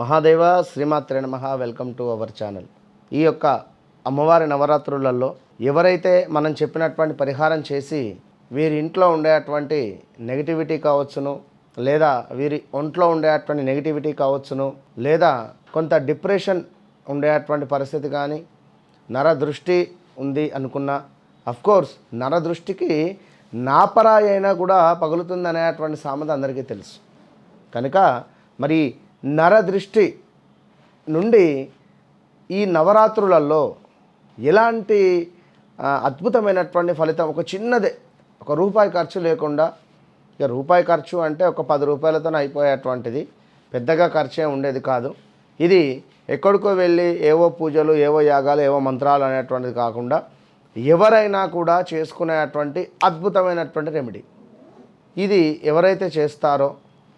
మహాదేవ శ్రీమాత్రే నమ. Welcome to our channel. ఈ యొక్క అమ్మవారి నవరాత్రులలో ఎవరైతే మనం చెప్పినటువంటి పరిహారం చేసి వీరి ఇంట్లో ఉండేటువంటి నెగిటివిటీ కావచ్చును లేదా వీరి ఒంట్లో ఉండేటువంటి నెగిటివిటీ కావచ్చును లేదా కొంత డిప్రెషన్ ఉండేటువంటి పరిస్థితి కానీ నర దృష్టి ఉంది అనుకున్న కోర్స్ నర దృష్టికి నాపరాయి అయినా కూడా పగులుతుంది అనేటువంటి సామెత అందరికీ తెలుసు. కనుక మరి నరదృష్టి నుండి ఈ నవరాత్రులలో ఎలాంటి అద్భుతమైనటువంటి ఫలితం ఒక చిన్నదే ఒక రూపాయి ఖర్చు లేకుండా ఇక రూపాయి ఖర్చు అంటే ఒక పది రూపాయలతోనే అయిపోయేటువంటిది పెద్దగా ఖర్చే ఉండేది కాదు. ఇది ఎక్కడికో వెళ్ళి ఏవో పూజలు ఏవో యాగాలు ఏవో మంత్రాలు అనేటువంటిది కాకుండా ఎవరైనా కూడా చేసుకునేటువంటి అద్భుతమైనటువంటి రెమెడీ. ఇది ఎవరైతే చేస్తారో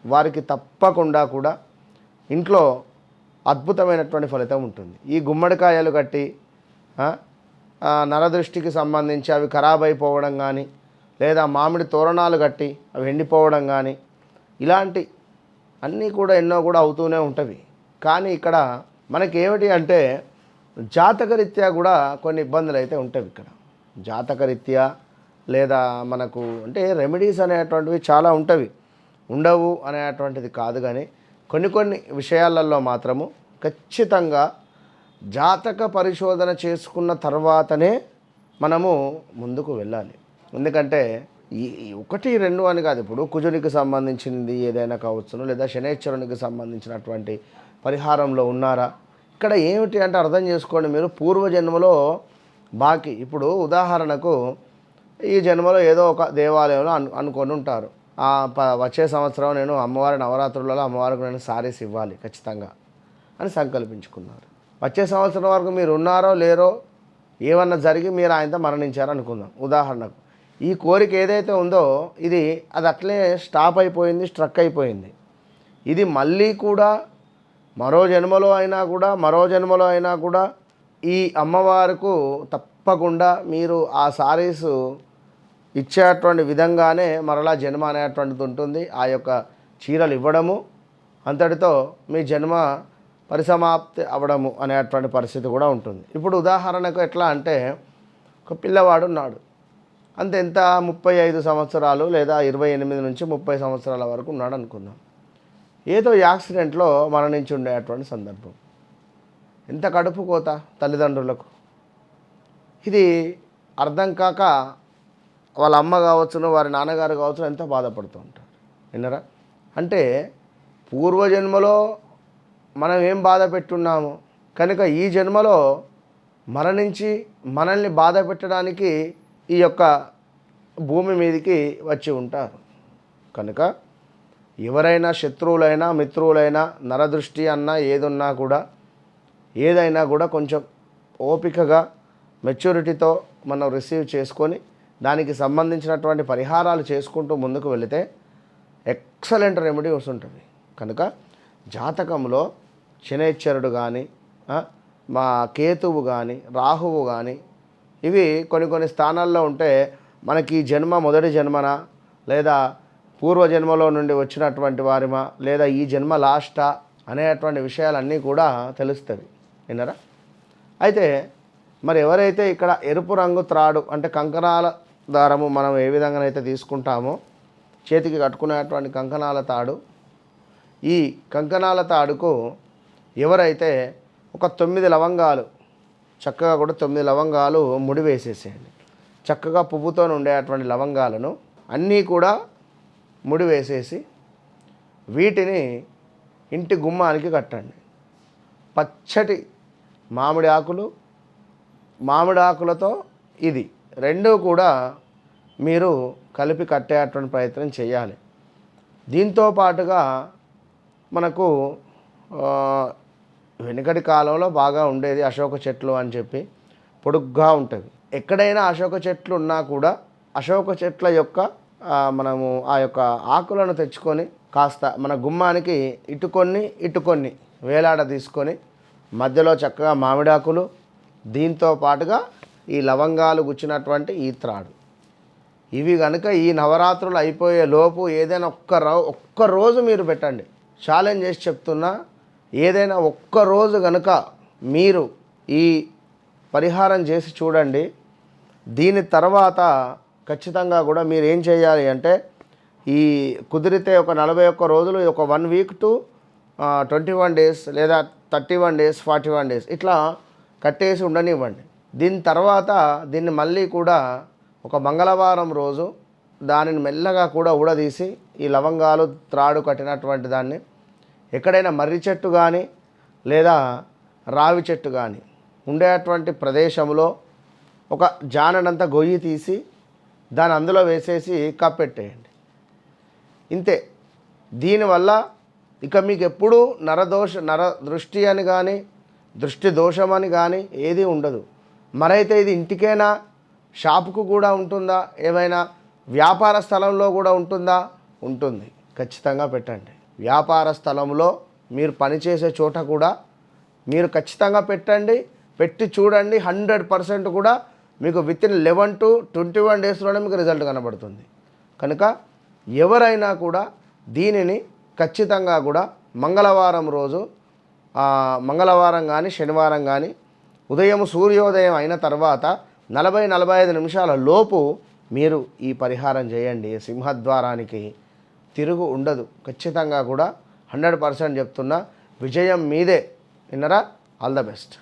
వారికి తప్పకుండా కూడా ఇంట్లో అద్భుతమైనటువంటి ఫలితం ఉంటుంది. ఈ గుమ్మడికాయలు కట్టి నరదృష్టికి సంబంధించి అవి ఖరాబ్ అయిపోవడం కానీ లేదా మామిడి తోరణాలు కట్టి అవి ఎండిపోవడం కానీ ఇలాంటి అన్నీ కూడా ఎన్నో కూడా అవుతూనే ఉంటవి. కానీ ఇక్కడ మనకి ఏమిటి అంటే జాతకరీత్యా కూడా కొన్ని ఇబ్బందులు అయితే ఉంటాయి ఇక్కడ. జాతకరీత్యా లేదా మనకు అంటే రెమెడీస్ అనేటువంటివి చాలా ఉంటవి. ఉండవు అనేటువంటిది కాదు కానీ కొన్ని కొన్ని విషయాలలో మాత్రము ఖచ్చితంగా జాతక పరిశోధన చేసుకున్న తర్వాతనే మనము ముందుకు వెళ్ళాలి. ఎందుకంటే ఈ ఒకటి రెండు అని కాదు. ఇప్పుడు కుజునికి సంబంధించింది ఏదైనా కావచ్చును లేదా శనేశ్వరునికి సంబంధించినటువంటి పరిహారంలో ఉన్నారా? ఇక్కడ ఏమిటి అంటే అర్థం చేసుకోండి మీరు. పూర్వజన్మలో బాకీ. ఇప్పుడు ఉదాహరణకు ఈ జన్మలో ఏదో ఒక దేవాలయంలో అను అనుకొని ఉంటారు. వచ్చే సంవత్సరం నేను అమ్మవారి నవరాత్రులలో అమ్మవారికి నేను సారీస్ ఇవ్వాలి ఖచ్చితంగా అని సంకల్పించుకున్నారు. వచ్చే సంవత్సరం వరకు మీరు ఉన్నారో లేరో ఏమన్నా జరిగి మీరు ఆయనతో మరణించారు అనుకుందాం. ఉదాహరణకు ఈ కోరిక ఏదైతే ఉందో ఇది అది అట్లే స్టాప్ అయిపోయింది స్ట్రక్ అయిపోయింది. ఇది మళ్ళీ కూడా మరో జన్మలో అయినా కూడా మరో జన్మలో అయినా కూడా ఈ అమ్మవారికు తప్పకుండా మీరు ఆ సారీసు ఇచ్చేటువంటి విధంగానే మరలా జన్మ అనేటువంటిది ఉంటుంది. ఆ యొక్క చీరలు ఇవ్వడము అంతటితో మీ జన్మ పరిసమాప్తి అవ్వడము అనేటువంటి పరిస్థితి కూడా ఉంటుంది. ఇప్పుడు ఉదాహరణకు ఎట్లా అంటే ఒక పిల్లవాడు ఉన్నాడు. అంత ఎంత? ముప్పై ఐదు సంవత్సరాలు లేదా ఇరవై ఎనిమిది నుంచి ముప్పై సంవత్సరాల వరకు ఉన్నాడు అనుకుందాం. ఏదో యాక్సిడెంట్లో మరణించి ఉండేటువంటి సందర్భం. ఎంత కడుపు కోత తల్లిదండ్రులకు? ఇది అర్థం కాక వాళ్ళ అమ్మ కావచ్చును వారి నాన్నగారు కావచ్చు ఎంతో బాధపడుతూ ఉంటారు. విన్నరా? అంటే పూర్వజన్మలో మనం ఏం బాధ పెట్టున్నాము? కనుక ఈ జన్మలో మరణించి మనల్ని బాధ పెట్టడానికి ఈ యొక్క భూమి మీదకి వచ్చి ఉంటారు. కనుక ఎవరైనా శత్రువులైనా మిత్రువులైనా నరదృష్టి అన్నా ఏదున్నా కూడా ఏదైనా కూడా కొంచెం ఓపికగా మెచ్యూరిటీతో మనం రిసీవ్ చేసుకొని దానికి సంబంధించినటువంటి పరిహారాలు చేసుకుంటూ ముందుకు వెళితే ఎక్సలెంట్ రెమెడీ వస్తుంటుంది. కనుక జాతకంలో శనేశ్వరుడు కానీ మా కేతువు కానీ రాహువు కానీ ఇవి కొన్ని కొన్ని స్థానాల్లో ఉంటే మనకి జన్మ మొదటి జన్మన లేదా పూర్వజన్మలో నుండి వచ్చినటువంటి వారిమా లేదా ఈ జన్మ లాస్టా అనేటువంటి విషయాలన్నీ కూడా తెలుస్తుంది. విన్నారా? అయితే మరి ఎవరైతే ఇక్కడ ఎరుపు రంగు త్రాడు అంటే కంకణాల దారము మనం ఏ విధంగానైతే తీసుకుంటామో చేతికి కట్టుకునేటువంటి కంకణాల తాడు. ఈ కంకణాల తాడుకు ఎవరైతే ఒక తొమ్మిది లవంగాలు చక్కగా కూడా తొమ్మిది లవంగాలు ముడి వేసేసేయండి. చక్కగా పువ్వుతో ఉండేటువంటి లవంగాలను అన్నీ కూడా ముడి వేసేసి వీటిని ఇంటి గుమ్మానికి కట్టండి. పచ్చటి మామిడి ఆకులు మామిడి ఆకులతో ఇది. రెండూ కూడా మీరు కలిపి కట్టేటువంటి ప్రయత్నం చేయాలి. దీంతో పాటుగా మనకు వెనుకటి కాలంలో బాగా ఉండేది అశోక చెట్లు అని చెప్పి పొడుగ్గా ఉంటుంది. ఎక్కడైనా అశోక చెట్లు ఉన్నా కూడా అశోక చెట్ల యొక్క మనము ఆ యొక్క ఆకులను తెచ్చుకొని కాస్త మన గుమ్మానికి ఇటు కొన్ని ఇటు కొన్ని వేలాడ తీసుకొని మధ్యలో చక్కగా మామిడాకులు దీంతో పాటుగా ఈ లవంగాలు గుచ్చినటువంటి ఈ త్రాడు. ఇవి కనుక ఈ నవరాత్రులు అయిపోయే లోపు ఏదైనా ఒక్క రో ఒక్క రోజు మీరు పెట్టండి. ఛాలెంజ్ చేసి చెప్తున్నా ఏదైనా ఒక్క రోజు కనుక మీరు ఈ పరిహారం చేసి చూడండి దీని తర్వాత ఖచ్చితంగా కూడా మీరు ఏం చేయాలి అంటే ఈ కుదిరితే ఒక నలభై ఒక్క రోజులు ఒక one week to twenty one days లేదా thirty one days forty one days ఇట్లా కట్టేసి ఉండనివ్వండి. దీని తర్వాత దీన్ని మళ్ళీ కూడా ఒక మంగళవారం రోజు దానిని మెల్లగా కూడా ఊడదీసి ఈ లవంగాలు త్రాడు కట్టినటువంటి దాన్ని ఎక్కడైనా మర్రి చెట్టు కానీ లేదా రావి చెట్టు కానీ ఉండేటువంటి ప్రదేశంలో ఒక జాననంతా గొయ్యి తీసి దాన్ని అందులో వేసేసి కప్పెట్టేయండి. ఇంతే. దీనివల్ల ఇక మీకు ఎప్పుడూ నరదోష నర దృష్టి అని కానీ దృష్టి దోషం అని కానీ ఏది ఉండదు. మరైతే ఇది ఇంటికైనా? షాపుకు కూడా ఉంటుందా? ఏమైనా వ్యాపార స్థలంలో కూడా ఉంటుందా? ఉంటుంది. ఖచ్చితంగా పెట్టండి. వ్యాపార స్థలంలో మీరు పనిచేసే చోట కూడా మీరు ఖచ్చితంగా పెట్టండి. పెట్టి చూడండి. హండ్రెడ్ పర్సెంట్ కూడా మీకు within eleven to twenty one డేస్లోనే మీకు రిజల్ట్ కనబడుతుంది. కనుక ఎవరైనా కూడా దీనిని ఖచ్చితంగా కూడా మంగళవారం రోజు మంగళవారం కానీ శనివారం కానీ ఉదయం సూర్యోదయం అయిన తర్వాత నలభై నలభై ఐదు నిమిషాల లోపు మీరు ఈ పరిహారం చేయండి. సింహద్వారానికి తిరుగు ఉండదు. ఖచ్చితంగా కూడా హండ్రెడ్ పర్సెంట్ చెప్తున్నా విజయం మీదే. విన్నరా? All the best.